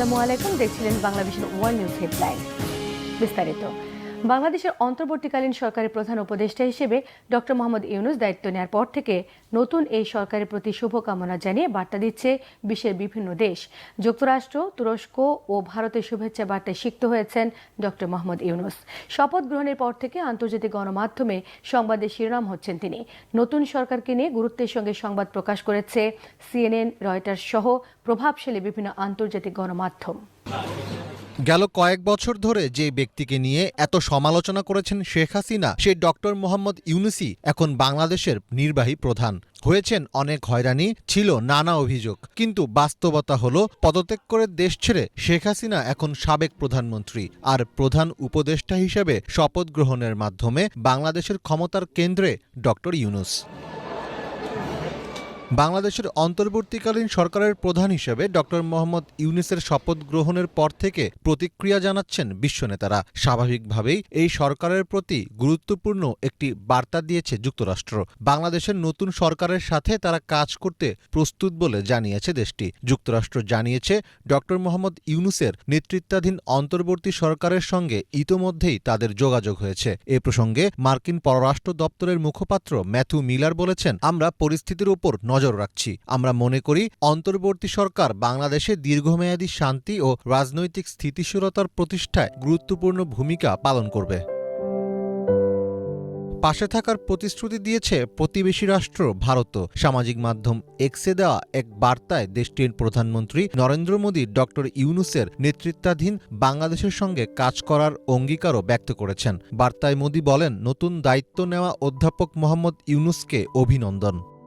আসসালামু আলাইকুম। দেখছিলেন বাংলাদেশের ওয়ার্ল্ড নিউজ হেডলাইন বিস্তারিত। বাংলাদেশের অন্তর্বর্তীকালীন সরকারের প্রধান উপদেষ্টা হিসেবে ডক্টর মোহাম্মদ ইউনুস দায়িত্ব নেওয়ার পর থেকে নতুন এই সরকারের প্রতি শুভকামনা জানিয়ে বার্তা দিচ্ছে বিশ্বের বিভিন্ন দেশ। যুক্তরাষ্ট্র, তুরস্ক ও ভারতের শুভেচ্ছা বার্তায় সিক্ত হয়েছেন ডক্টর মোহাম্মদ ইউনুস। শপথ গ্রহণের পর থেকে আন্তর্জাতিক গণমাধ্যমে সংবাদের শিরোনাম হচ্ছেন তিনি। নতুন সরকারকে নিয়ে গুরুত্বের সঙ্গে সংবাদ প্রকাশ করেছে সিএনএন, রয়টার্স সহ প্রভাবশালী বিভিন্ন আন্তর্জাতিক গণমাধ্যম। গেল কয়েক বছর ধরে যে ব্যক্তিকে নিয়ে এত সমালোচনা করেছেন শেখ হাসিনা, সেই ডক্টর মোহাম্মদ ইউনুসি এখন বাংলাদেশের নির্বাহী প্রধান। হয়েছেন অনেক হয়রানি, ছিল নানা অভিযোগ। কিন্তু বাস্তবতা হলো, পদত্যাগ করে দেশ ছেড়ে শেখ হাসিনা এখন সাবেক প্রধানমন্ত্রী। আর প্রধান উপদেষ্টা হিসেবে শপথ গ্রহণের মাধ্যমে বাংলাদেশের ক্ষমতার কেন্দ্রে ডক্টর ইউনুস। বাংলাদেশের অন্তর্বর্তীকালীন সরকারের প্রধান হিসেবে ডক্টর মোহাম্মদ ইউনিসের শপথ গ্রহণের পর থেকে প্রতিক্রিয়া জানাচ্ছেন বিশ্ব নেতারা। স্বাভাবিকভাবেই এই সরকারের প্রতি গুরুত্বপূর্ণ একটি বার্তা দিয়েছে যুক্তরাষ্ট্র। বাংলাদেশের নতুন সরকারের সাথে তারা কাজ করতে প্রস্তুত বলে জানিয়েছে দেশটি। যুক্তরাষ্ট্র জানিয়েছে, ডক্টর মোহাম্মদ ইউনুসের নেতৃত্বাধীন অন্তর্বর্তী সরকারের সঙ্গে ইতোমধ্যেই তাদের যোগাযোগ হয়েছে। এ প্রসঙ্গে মার্কিন পররাষ্ট্র দপ্তরের মুখপাত্র ম্যাথু মিলার বলেছেন, আমরা পরিস্থিতির উপর নজর রাখছি। আমরা মনে করি, অন্তর্বর্তী সরকার বাংলাদেশে দীর্ঘমেয়াদী শান্তি ও রাজনৈতিক স্থিতিশীলতার প্রতিষ্ঠায় গুরুত্বপূর্ণ ভূমিকা পালন করবে। পাশে থাকার প্রতিশ্রুতি দিয়েছে প্রতিবেশী রাষ্ট্র ভারতও সামাজিক মাধ্যম এক্সে দেওয়া এক বার্তায় দেশটির প্রধানমন্ত্রী নরেন্দ্র মোদী ডক্টর ইউনুসের নেতৃত্বাধীন বাংলাদেশের সঙ্গে কাজ করার অঙ্গীকারও ব্যক্ত করেছেন। বার্তায় মোদী বলেন, নতুন দায়িত্ব নেওয়া অধ্যাপক মোহাম্মদ ইউনুসকে অভিনন্দন।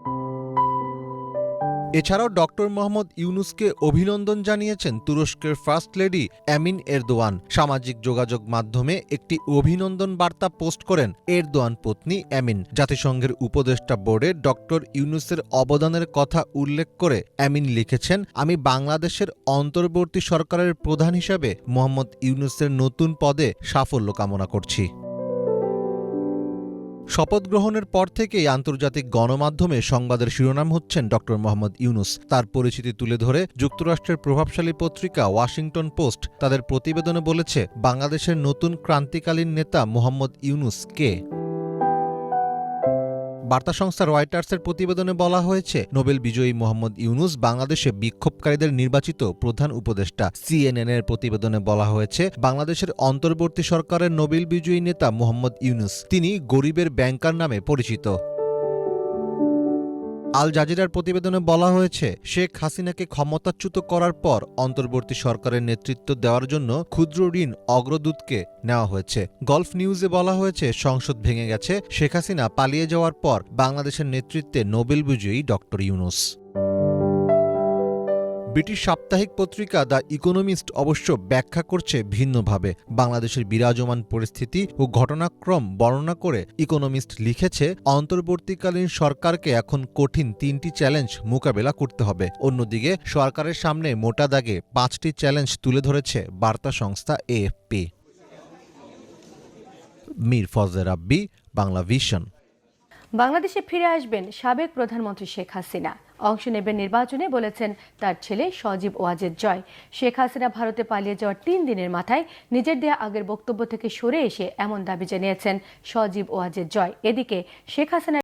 এছাড়াও ডক্টর মোহাম্মদ ইউনুসকে অভিনন্দন জানিয়েছেন তুরস্কের ফার্স্ট লেডি অ্যামিন এরদোয়ান। সামাজিক যোগাযোগ মাধ্যমে একটি অভিনন্দন বার্তা পোস্ট করেন এরদোয়ান পত্নী অ্যামিন। জাতিসংঘের উপদেষ্টা বোর্ডে ডক্টর ইউনুসের অবদানের কথা উল্লেখ করে অ্যামিন লিখেছেন, আমি বাংলাদেশের অন্তর্বর্তী সরকারের প্রধান হিসাবে মোহাম্মদ ইউনুসের নতুন পদে সাফল্য কামনা করছি। শপথ গ্রহণের পর থেকেই আন্তর্জাতিক গণমাধ্যমে সংবাদের শিরোনাম হচ্ছেন ড. মোহাম্মদ ইউনুস। তার পরিচিতি তুলে ধরে যুক্তরাষ্ট্রের প্রভাবশালী পত্রিকা ওয়াশিংটন পোস্ট তাদের প্রতিবেদনে বলেছে, বাংলাদেশের নতুন ক্রান্তিকালীন নেতা মোহাম্মদ ইউনুস কে? বার্তা সংস্থা রয়টার্সের প্রতিবেদনে বলা হয়েছে, নোবেল বিজয়ী মোহাম্মদ ইউনুস বাংলাদেশে বিক্ষোভকারীদের নির্বাচিত প্রধান উপদেষ্টা। সিএনএন এর প্রতিবেদনে বলা হয়েছে, বাংলাদেশের অন্তর্বর্তী সরকারের নোবেল বিজয়ী নেতা মোহাম্মদ ইউনুস। তিনি গরিবের ব্যাংকার নামে পরিচিত। আল জাজিরার প্রতিবেদনে বলা হয়েছে, শেখ হাসিনাকে ক্ষমতাচ্যুত করার পর অন্তর্বর্তী সরকারের নেতৃত্ব দেওয়ার জন্য ক্ষুদ্র ঋণ অগ্রদূতকে নেওয়া হয়েছে। গলফ নিউজে বলা হয়েছে, সংসদ ভেঙে গেছে, শেখ হাসিনা পালিয়ে যাওয়ার পর বাংলাদেশের নেতৃত্বে নোবেল বিজয়ী ডক্টর ইউনুস। ব্রিটিশ সাপ্তাহিক পত্রিকা দ্য ইকোনমিস্ট অবশ্য ব্যাখ্যা করছে ভিন্নভাবে। বাংলাদেশের বিরাজমান পরিস্থিতি ও ঘটনাক্রম বর্ণনা করে ইকোনমিস্ট লিখেছে, অন্তর্বর্তীকালীন সরকারকে এখন কঠিন তিনটি চ্যালেঞ্জ মোকাবেলা করতে হবে। অন্যদিকে, সরকারের সামনে মোটা দাগে পাঁচটি চ্যালেঞ্জ তুলে ধরেছে বার্তা সংস্থা এএফপি। মীর ফজলে রাব্বি বাংলা ভিশন বাংলাদেশে ফিরে আসবেন সাবেক প্রধানমন্ত্রী শেখ হাসিনা। অংশ নেবেন নির্বাচনে বলেছেন তার ছেলে সজীব ওয়াজেদ জয়। শেখ হাসিনা ভারতে পালিয়ে যাওয়ার তিন দিনের মাথায় নিজের দেয়া আগের বক্তব্য থেকে সরে এসে এমন দাবি জানিয়েছেন সজীব ওয়াজেদ জয়। এদিকে শেখ হাসিনা